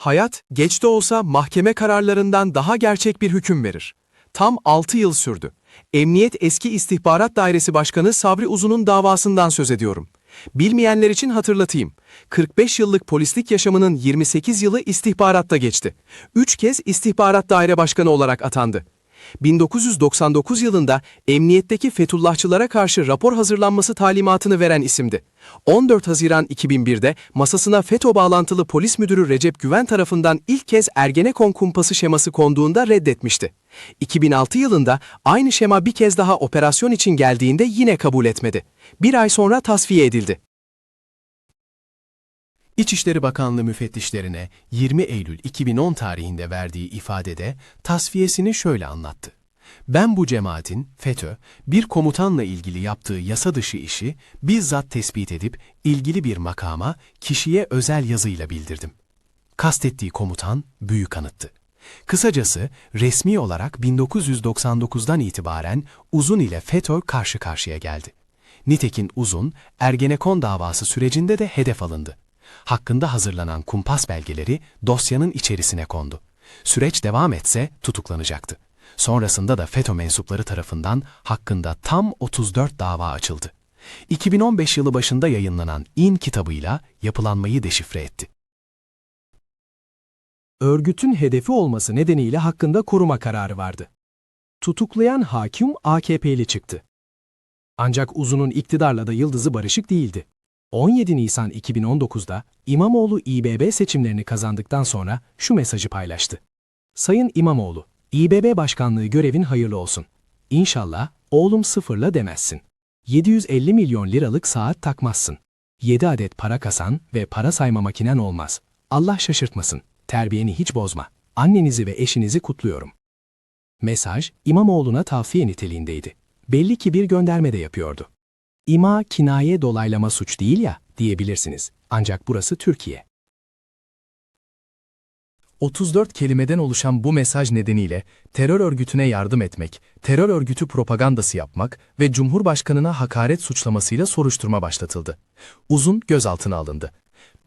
Hayat, geç de olsa mahkeme kararlarından daha gerçek bir hüküm verir. Tam 6 yıl sürdü. Emniyet Eski İstihbarat Dairesi Başkanı Sabri Uzun'un davasından söz ediyorum. Bilmeyenler için hatırlatayım. 45 yıllık polislik yaşamının 28 yılı istihbaratta geçti. 3 kez istihbarat daire başkanı olarak atandı. 1999 yılında emniyetteki Fethullahçılara karşı rapor hazırlanması talimatını veren isimdi. 14 Haziran 2001'de masasına FETÖ bağlantılı polis müdürü Recep Güven tarafından ilk kez Ergenekon kumpası şeması konduğunda reddetmişti. 2006 yılında aynı şema bir kez daha operasyon için geldiğinde yine kabul etmedi. Bir ay sonra tasfiye edildi. İçişleri Bakanlığı müfettişlerine 20 Eylül 2010 tarihinde verdiği ifadede tasfiyesini şöyle anlattı. Ben bu cemaatin, FETÖ, bir komutanla ilgili yaptığı yasa dışı işi bizzat tespit edip ilgili bir makama, kişiye özel yazıyla bildirdim. Kastettiği komutan büyük anıttı. Kısacası resmi olarak 1999'dan itibaren Uzun ile FETÖ karşı karşıya geldi. Nitekin Uzun, Ergenekon davası sürecinde de hedef alındı. Hakkında hazırlanan kumpas belgeleri dosyanın içerisine kondu. Süreç devam etse tutuklanacaktı. Sonrasında da FETÖ mensupları tarafından hakkında tam 34 dava açıldı. 2015 yılı başında yayınlanan İN kitabıyla yapılanmayı deşifre etti. örgütün hedefi olması nedeniyle hakkında koruma kararı vardı. Tutuklayan hakim AKP'li çıktı. Ancak Uzun'un iktidarla da yıldızı barışık değildi. 17 Nisan 2019'da İmamoğlu İBB seçimlerini kazandıktan sonra şu mesajı paylaştı. Sayın İmamoğlu, İBB başkanlığı görevin hayırlı olsun. İnşallah oğlum sıfırla demezsin. 750 milyon liralık saat takmazsın. 7 adet para kasan ve para sayma makinen olmaz. Allah şaşırtmasın. Terbiyeni hiç bozma. Annenizi ve eşinizi kutluyorum. Mesaj İmamoğlu'na tavsiye niteliğindeydi. Belli ki bir gönderme de yapıyordu. İma, kinaye, dolaylama suç değil ya diyebilirsiniz. Ancak burası Türkiye. 34 kelimeden oluşan bu mesaj nedeniyle terör örgütüne yardım etmek, terör örgütü propagandası yapmak ve Cumhurbaşkanına hakaret suçlamasıyla soruşturma başlatıldı. Uzun gözaltına alındı.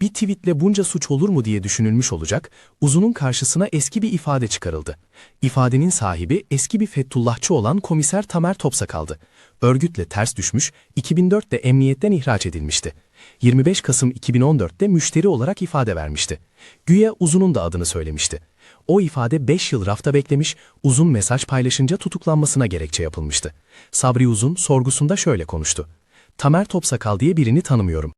Bir tweetle bunca suç olur mu diye düşünülmüş olacak, Uzun'un karşısına eski bir ifade çıkarıldı. İfadenin sahibi eski bir Fethullahçı olan komiser Tamer Topsakal'dı. Örgütle ters düşmüş, 2004'te emniyetten ihraç edilmişti. 25 Kasım 2014'te müşteri olarak ifade vermişti. Güya Uzun'un da adını söylemişti. O ifade 5 yıl rafta beklemiş, Uzun mesaj paylaşınca tutuklanmasına gerekçe yapılmıştı. Sabri Uzun sorgusunda şöyle konuştu. Tamer Topsakal diye birini tanımıyorum.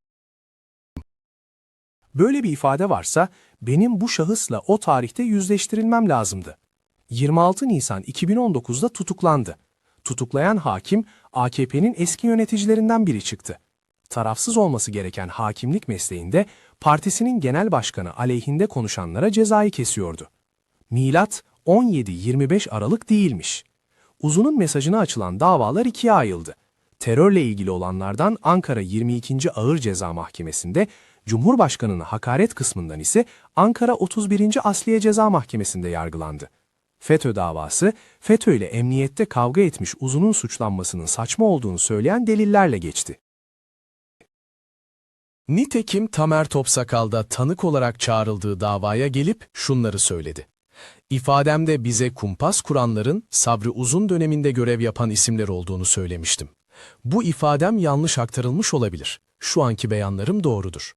Böyle bir ifade varsa benim bu şahısla o tarihte yüzleştirilmem lazımdı. 26 Nisan 2019'da tutuklandı. Tutuklayan hakim AKP'nin eski yöneticilerinden biri çıktı. Tarafsız olması gereken hakimlik mesleğinde partisinin genel başkanı aleyhinde konuşanlara cezayı kesiyordu. Milat 17-25 Aralık değilmiş. Uzun'un mesajına açılan davalar ikiye ayrıldı. Terörle ilgili olanlardan Ankara 22. Ağır Ceza Mahkemesi'nde, Cumhurbaşkanı'na hakaret kısmından ise Ankara 31. Asliye Ceza Mahkemesi'nde yargılandı. FETÖ davası, FETÖ ile emniyette kavga etmiş Uzun'un suçlanmasının saçma olduğunu söyleyen delillerle geçti. Nitekim Tamer Topsakal da tanık olarak çağrıldığı davaya gelip şunları söyledi. İfademde bize kumpas kuranların Sabri Uzun döneminde görev yapan isimler olduğunu söylemiştim. Bu ifadem yanlış aktarılmış olabilir. Şu anki beyanlarım doğrudur.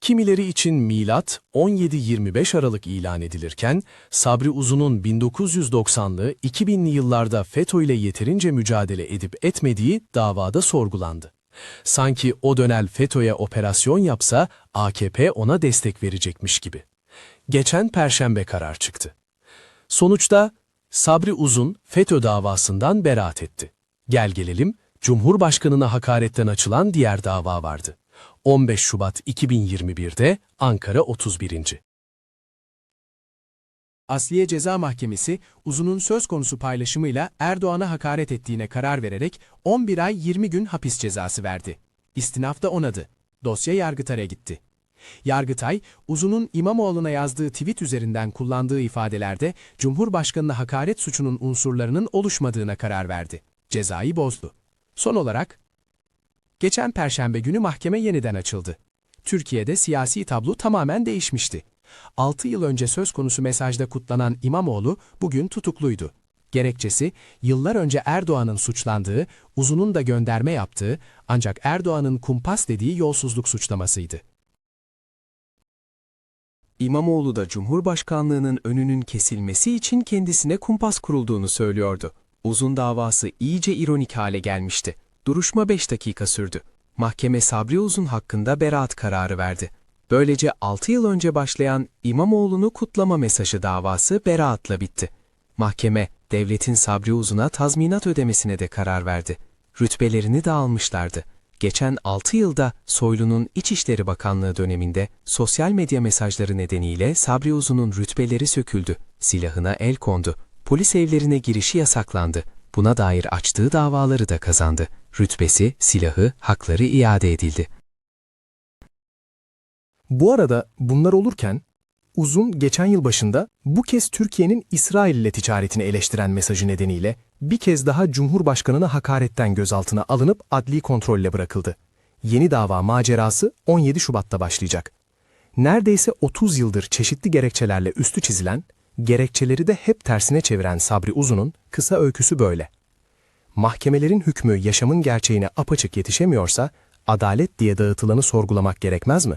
Kimileri için milat 17-25 Aralık ilan edilirken, Sabri Uzun'un 1990'lı 2000'li yıllarda FETÖ ile yeterince mücadele edip etmediği davada sorgulandı. Sanki o dönem FETÖ'ye operasyon yapsa AKP ona destek verecekmiş gibi. Geçen perşembe karar çıktı. Sonuçta Sabri Uzun FETÖ davasından beraat etti. Gel gelelim Cumhurbaşkanına hakaretten açılan diğer dava vardı. 15 Şubat 2021'de Ankara 31. Asliye Ceza Mahkemesi, Uzun'un söz konusu paylaşımıyla Erdoğan'a hakaret ettiğine karar vererek 11 ay 20 gün hapis cezası verdi. İstinaf da onadı. Dosya Yargıtay'a gitti. Yargıtay, Uzun'un İmamoğlu'na yazdığı tweet üzerinden kullandığı ifadelerde Cumhurbaşkanı'na hakaret suçunun unsurlarının oluşmadığına karar verdi. Cezayı bozdu. Son olarak, geçen perşembe günü mahkeme yeniden açıldı. Türkiye'de siyasi tablo tamamen değişmişti. 6 yıl önce söz konusu mesajda kutlanan İmamoğlu bugün tutukluydu. Gerekçesi, yıllar önce Erdoğan'ın suçlandığı, Uzun'un da gönderme yaptığı, ancak Erdoğan'ın kumpas dediği yolsuzluk suçlamasıydı. İmamoğlu da Cumhurbaşkanlığının önünün kesilmesi için kendisine kumpas kurulduğunu söylüyordu. Uzun davası iyice ironik hale gelmişti. Duruşma 5 dakika sürdü. Mahkeme Sabri Uzun hakkında beraat kararı verdi. Böylece 6 yıl önce başlayan İmamoğlu'nu kutlama mesajı davası beraatla bitti. Mahkeme, devletin Sabri Uzun'a tazminat ödemesine de karar verdi. Rütbelerini de almışlardı. Geçen 6 yılda Soylu'nun İçişleri Bakanlığı döneminde sosyal medya mesajları nedeniyle Sabri Uzun'un rütbeleri söküldü, silahına el kondu, polis evlerine girişi yasaklandı. Buna dair açtığı davaları da kazandı. Rütbesi, silahı, hakları iade edildi. Bu arada bunlar olurken Uzun geçen yıl başında bu kez Türkiye'nin İsrail ile ticaretini eleştiren mesajı nedeniyle bir kez daha Cumhurbaşkanına hakaretten gözaltına alınıp adli kontrolle bırakıldı. Yeni dava macerası 17 Şubat'ta başlayacak. Neredeyse 30 yıldır çeşitli gerekçelerle üstü çizilen, gerekçeleri de hep tersine çeviren Sabri Uzun'un kısa öyküsü böyle. Mahkemelerin hükmü yaşamın gerçeğine apaçık yetişemiyorsa, adalet diye dağıtılanı sorgulamak gerekmez mi?